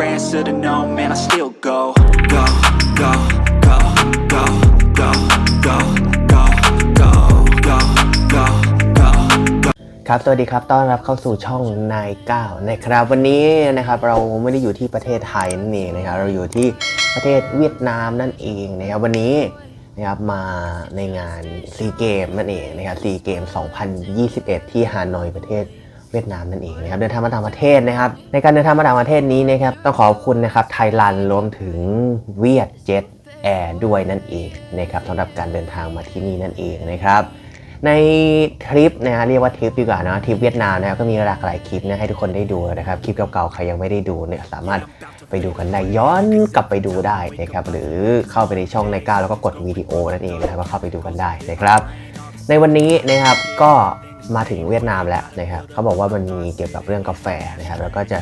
answer to no, man, I still go. Go, go, go, go, go, go, go, go, go, go, go, go. ครับ สวัสดีครับ ต้อนรับเข้าสู่ช่องนายก้าวนะครับ วันนี้นะครับเราไม่ได้อยู่ที่ประเทศไทยนั่นเองนะครับ เราอยู่ที่ประเทศเวียดนามนั่นเองนะครับวันนี้นะครับมาในงานซีเกมนั่นเองนะครับซีเกม 2021 ที่ฮานอยประเทศ เวียดนามนั่นเองนะครับเดินทางมาต่างประเทศนะครับ ในการเดินทางมาต่างประเทศนี้นะครับต้องขอบคุณนะครับไทยรันรวมถึงเวียดเจ็ตแอร์ด้วยนั่นเองนะครับสำหรับการเดินทางมาที่นี่นั่นเองนะครับในทริปนะฮะเรียกว่าทริปดีกว่านะทริปเวียดนามนะครับก็มีหลากหลายคลิปนะให้ทุกคนได้ดูนะครับคลิปเก่าๆใครยังไม่ได้ดูเนี่ยสามารถไปดูกันได้ย้อนกลับไปดูได้นะครับหรือเข้าไปในช่องในก้าแล้วก็กดวิดีโอนั่นเองนะครับก็เข้าไปดูกันได้นะครับ ในวันนี้นะครับก็ มาถึงเวียดนามแล้วนะครับเขาบอกว่ามันมีเกี่ยวกับเรื่องกาแฟนะครับแล้วก็จะ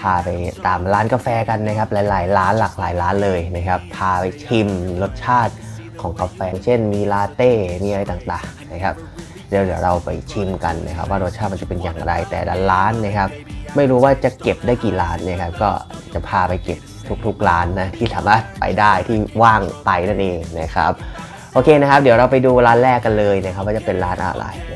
พาไปตามร้านกาแฟกันนะครับ หลาย ๆ ร้านหลากหลายร้านเลยนะครับ พาไปชิมรสชาติของกาแฟ เช่นมีลาเต้ มีอะไรต่างๆนะครับเดี๋ยวเดี๋ยวเราไปชิมกันนะครับว่ารสชาติมันจะเป็นอย่างไรแต่ละร้านนะครับ ไม่รู้ว่าจะเก็บได้กี่ร้านนะครับ ก็จะพาไปเก็บทุกๆร้านนะที่สามารถไปได้ที่ว่างไปนั่นเองนะครับโอเคนะครับ เดี๋ยวเราไปดูร้านแรกกันเลยนะครับ ว่าจะเป็นร้านอะไรนะ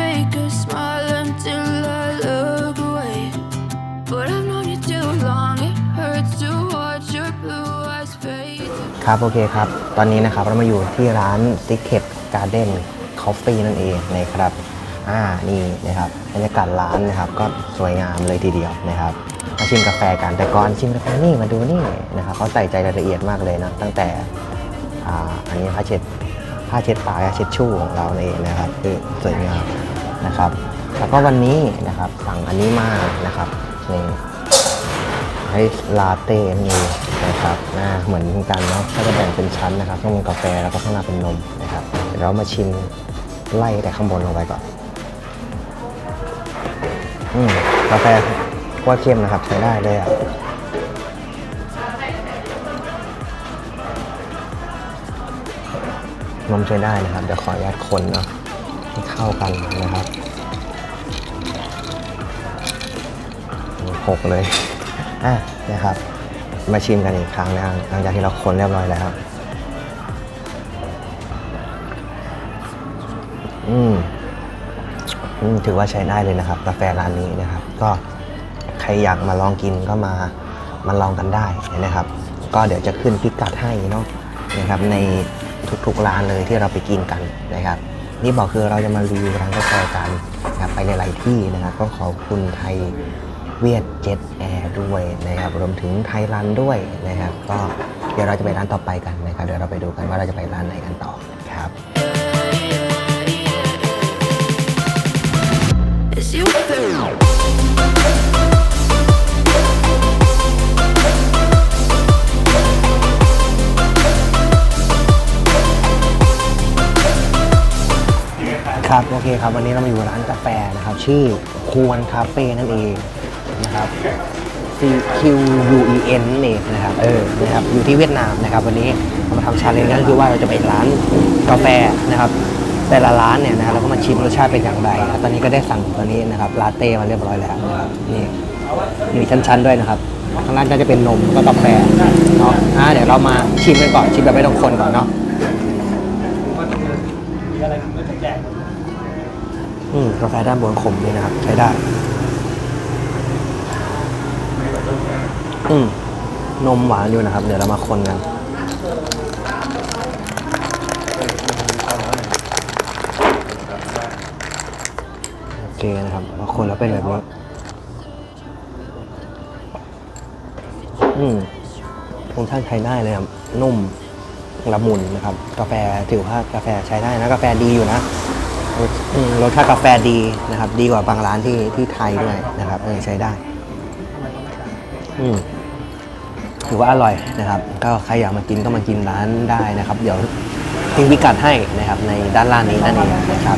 ครับโอเคครับ ตอนนี้นะครับเรามาอยู่ที่ร้าน Secret Garden Coffee นั่นเองนะครับอ่านี่นะครับบรรยากาศร้านนะครับก็สวยงามเลยทีเดียวนะครับมาชิมกาแฟกันแต่ก่อนชิมกาแฟนี่มาดูนี่นะครับเขาใส่ใจรายละเอียดมากเลยนะตั้งแต่อ่าอันนี้ผ้าเช็ดผ้าเช็ดปากผ้าเช็ดชู่ของเราเองนะครับคือสวยงามนะครับแล้วก็วันนี้นะครับสั่งอันนี้มานะครับนี่ให้ลาเต้นี่ นะครับอ่าเหมือนกันเนาะก็จะแบ่งเป็นชั้นนะครับข้างบนกาแฟแล้วก็ข้างล่างเป็นนมนะครับเดี๋ยวเรามาชิมไล่แต่ข้างบนลงไปก่อนอืมกาแฟว่าเข้มนะครับใช้ได้เลยอะนมใช้ได้นะครับเดี๋ยวขออนุญาตคนเนาะให้เข้ากันนะครับหกเลยอะนะครับ มาชิมกันอีกครั้งนะครับหลังจากที่เราคนเรียบร้อยแล้วอืมอืมถือว่าใช้ได้เลยนะครับ กาแฟร้านนี้นะครับ ก็ใครอยากมาลองกินก็มามาลองกันได้นะครับ ก็เดี๋ยวจะขึ้นพิกัดให้เนาะนะครับ ในทุกๆร้านเลยที่เราไปกินกันนะครับ นี่บอกคือเราจะมารีวิวร้านกาแฟกันนะครับไปหลายๆที่นะครับ ก็ขอบคุณไทย เวียดเจ็ตแอร์ด้วยนะครับรวมถึงไทยรันด้วยนะครับก็เดี๋ยวเราจะไปร้านต่อไปกันนะครับเดี๋ยวเราไปดูกันว่าเราจะไปร้านไหนกันต่อครับ As you feel. ครับ โอเคครับ วันนี้เรามาอยู่ร้านกาแฟนะครับ ชื่อควรคาเฟ่นั่นเอง นะครับ C Q U E N นั่นเองนะครับเออนะครับอยู่ที่เวียดนามนะครับ วันนี้เรามาทำชาเลนจ์ก็คือว่าเราจะไปร้านกาแฟนะครับแต่ละร้านเนี่ยนะครับเราก็มาชิมรสชาติเป็นอย่างไรนะตอนนี้ก็ได้สั่งตัวนี้นะครับลาเต้มาเรียบร้อยแล้วนะครับนี่มีชั้นๆด้วยนะครับข้างล่างก็จะเป็นนมแล้วก็กาแฟเนาะอะเดี๋ยวเรามาชิมกันก่อนชิมแบบไม่ต้องคนก่อนเนาะอืมกาแฟด้านบนขมนี่นะครับใช้ได้ อืมนมหวานอยู่นะครับ เดี๋ยวเรามาคนกันโอเคนะครับมาคนแล้วเป็นแบบนี้อืมรสชาติใช้ได้เลยครับ นุ่มละมุนนะครับ กาแฟถือว่ากาแฟใช้ได้นะ กาแฟดีอยู่นะรสชาติกาแฟดีนะครับ ดีกว่าบางร้านที่ที่ไทยด้วยนะครับเออใช้ได้ อืม ถือว่าอร่อยนะครับ ก็ใครอยากมากินก็มากินร้านได้นะครับ เดี๋ยวทิ้งพิกัดให้นะครับในด้านล่างนี้นั่นเองนะครับ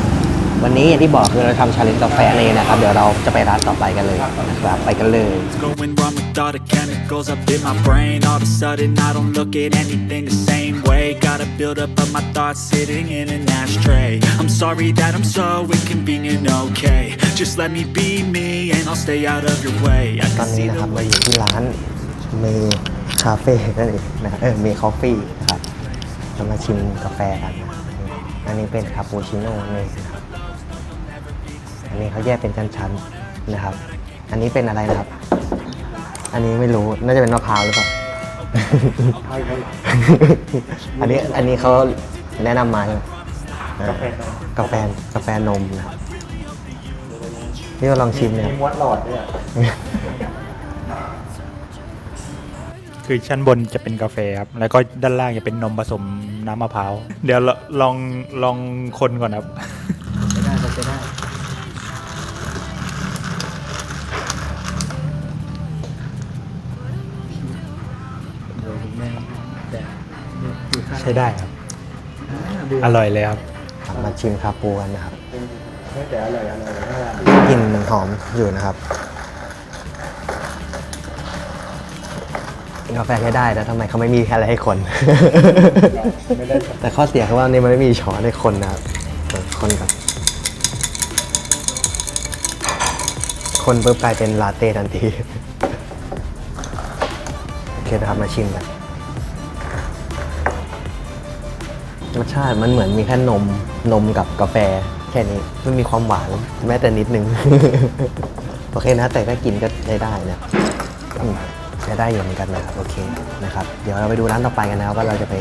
วันนี้อย่างที่บอกคือเราทำชาเลนจ์กาแฟนี่นะครับ เดี๋ยวเราจะไปร้านต่อไปกันเลยนะครับ ไปกันเลย What's going wrong with all the chemicals up in my brain? All of a sudden, I don't look at anything the same way. Gotta build up of my thoughts sitting in an ashtray. I'm sorry that I'm so inconvenient, okay? Just let me be me and I'll stay out of your way. I ตอน can นี้ see นะค the รับเรา way อยู่ที่ร้านเม คาเฟ่นั่นเองนะเออเมคอฟฟี่นะครับเรามาชิมกาแฟกันนะอันนี้เป็นคาปูชิโน่นี่นะครับอันนี้เขาแยกเป็นชั้นๆนะครับ อันนี้เป็นอะไรนะครับ อันนี้ไม่รู้น่าจะเป็นมะพร้าวหรือเปล่า อันนี้อันนี้เขาแนะนำมาใช่ไหมเออกาแฟกาแฟนมนะครับนี่เราลองชิมเนี่ย มีมวดหลอดด้วย คือชั้นบนจะเป็นกาแฟครับ แล้วก็ด้านล่างจะเป็นนมผสมน้ำมะพร้าว เดี๋ยวเราลองลองคนก่อนครับไม่ได้ก็จะได้ใช้ได้ครับอร่อยเลยครับครับ มาชิมคาปูกันนะครับแต่อร่อยอร่อยกลิ่นหอมอยู่นะครับ กาแฟใช้ได้แต่ทำไมเขาไม่มีอะไรให้คน แต่ข้อเสียคือว่านี่มันไม่มีช้อนให้คนนะครับเออคนกับคนปุ๊บกลายเป็นลาเต้ทันที โอเคนะครับมาชิมกันรสชาติมันเหมือนมีแค่นมนมกับกาแฟแค่นี้ไม่มีความหวานแม้แต่นิดนึง โอเคนะแต่ถ้ากินก็ใช้ได้นะอืมใช้ ได้อยู่เหมือนกันนะครับโอเคนะครับเดี๋ยวเราไปดูร้านต่อไปกันนะครับว่าเราจะไป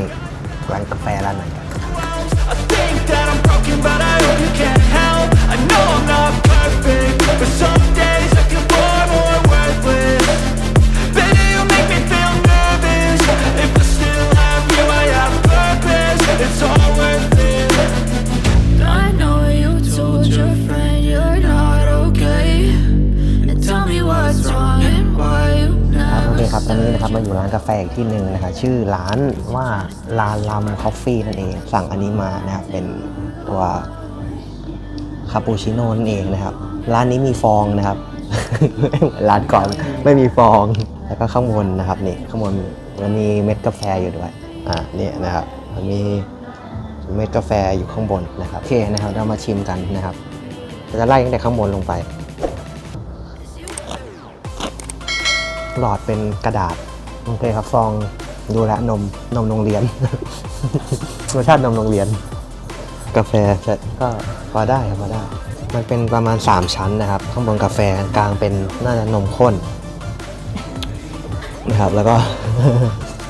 ร้านกาแฟร้านไหน ครับโอ never เคครับตอนนี้นะครับมาอยู่ร้านกาแฟอีกที่หนึ่งนะครับชื่อร้านว่าลาลัมคอฟฟี่นั่นเอง สั่งอันนี้มานะครับเป็นตัวคาปูชิโน่นั่นเองนะครับ ร้านนี้มีฟองนะครับ ร้านก่อนไม่มีฟอง แล้วก็ข้างบนนะครับนี่ข้างบนมันมีเม็ดกาแฟอยู่ด้วยอ่าเนี่ยนะครับมันมีเม็ดกาแฟอยู่ข้างบนนะครับโอเคนะครับเรามาชิมกันนะครับเราจะไล่ตั้งแต่ข้างบนลงไป หลอดเป็นกระดาษโอเคครับฟองดูแลนมนมโรงเรียนรสชาตินมโรงเรียน กาแฟจะก็พอได้ครับพอได้ มันเป็นประมาณ 3 ชั้นนะครับ ข้างบนกาแฟกลางเป็นน่าจะนมข้นนะครับ แล้วก็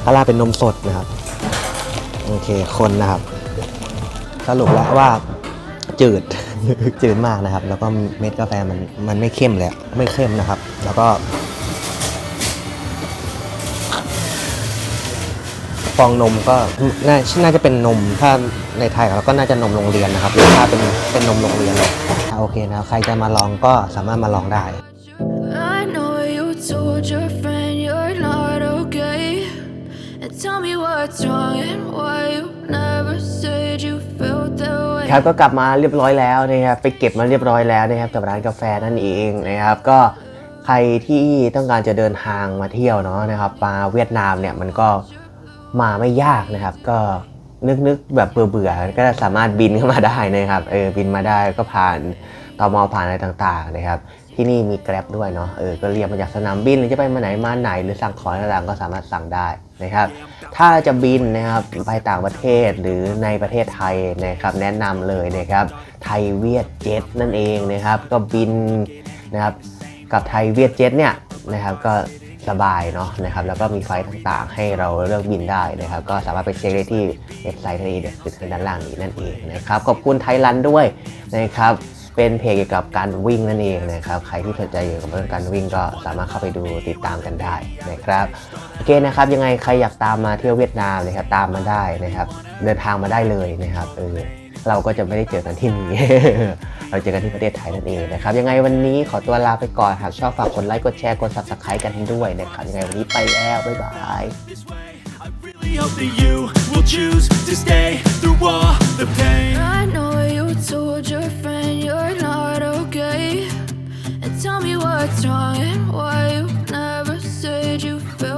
ข้างล่างเป็นนมสดนะครับโอเคคนนะครับ สรุปแล้วว่าจืดจืดมากนะครับ แล้วก็เม็ดกาแฟมันมันไม่เข้มเลยไม่เข้มนะครับ แล้วก็ ฟองนมก็น่าน่าจะเป็นนมถ้าในไทยเราก็น่าจะนมโรงเรียนนะครับรสชาติเป็นเป็นนมโรงเรียนเลยอะโอเคนะครับใครจะมาลองก็สามารถมาลองได้ I know you told your friend you're not okay. And tell me what's wrong and why you never said you felt that way. ครับก็กลับมาเรียบร้อยแล้วนะครับไปเก็บมาเรียบร้อยแล้วนะครับกับร้านกาแฟนั่นเองนะครับก็ใครที่ต้องการจะเดินทางมาเที่ยวเนาะนะครับมาเวียดนามเนี่ยมันก็ มาไม่ยากนะครับ ก็นึกๆแบบเบื่อๆก็สามารถบินเข้ามาได้นะครับเออบินมาได้ก็ผ่านตมผ่านอะไรต่างๆนะครับ ที่นี่มีแกร็บด้วยเนาะเออก็เรียกมาจากสนามบินหรือจะไปมาไหนมาไหน หรือสั่งของต่างๆก็สามารถสั่งได้นะครับ ถ้าจะบินนะครับไปต่างประเทศหรือในประเทศไทยนะครับแนะนำเลยนะครับไทยเวียดเจ็ตนั่นเองนะครับ ก็บินนะครับกับไทยเวียดเจ็ตเนี่ยนะครับก็ สบายเนาะนะครับแล้วก็มีไฟล์ต่างๆ ให้เราเลือกบินได้นะครับ ก็สามารถไปเช็คได้ที่เว็บไซต์ที่เดี๋ยวขึ้นด้านล่างนี้นั่นเองนะครับขอบคุณไทยรันด้วยนะครับเป็นเพจเกี่ยวกับการวิ่งนั่นเองนะครับ ใครที่สนใจเกี่ยวกับเรื่องการวิ่งก็สามารถเข้าไปดูติดตามกันได้นะครับโอเคนะครับ ยังไงใครอยากตามมาเที่ยวเวียดนามนะครับตามมาได้นะครับ เดินทางมาได้เลยนะครับเออ เราก็จะไม่ได้เจอกันที่นี่ เราเจอกันที่ประเทศไทยนั่นเองนะครับ ยังไงวันนี้ขอตัวลาไปก่อน หากชอบฝากกดไลค์ กดแชร์ กด subscribe กันด้วยนะครับ ยังไงวันนี้ไปแล้ว บ๊ายบาย hope that you will choose to stay through all the pain. I know you told your friend you're not okay. And tell me what's wrong and why you never said you felt.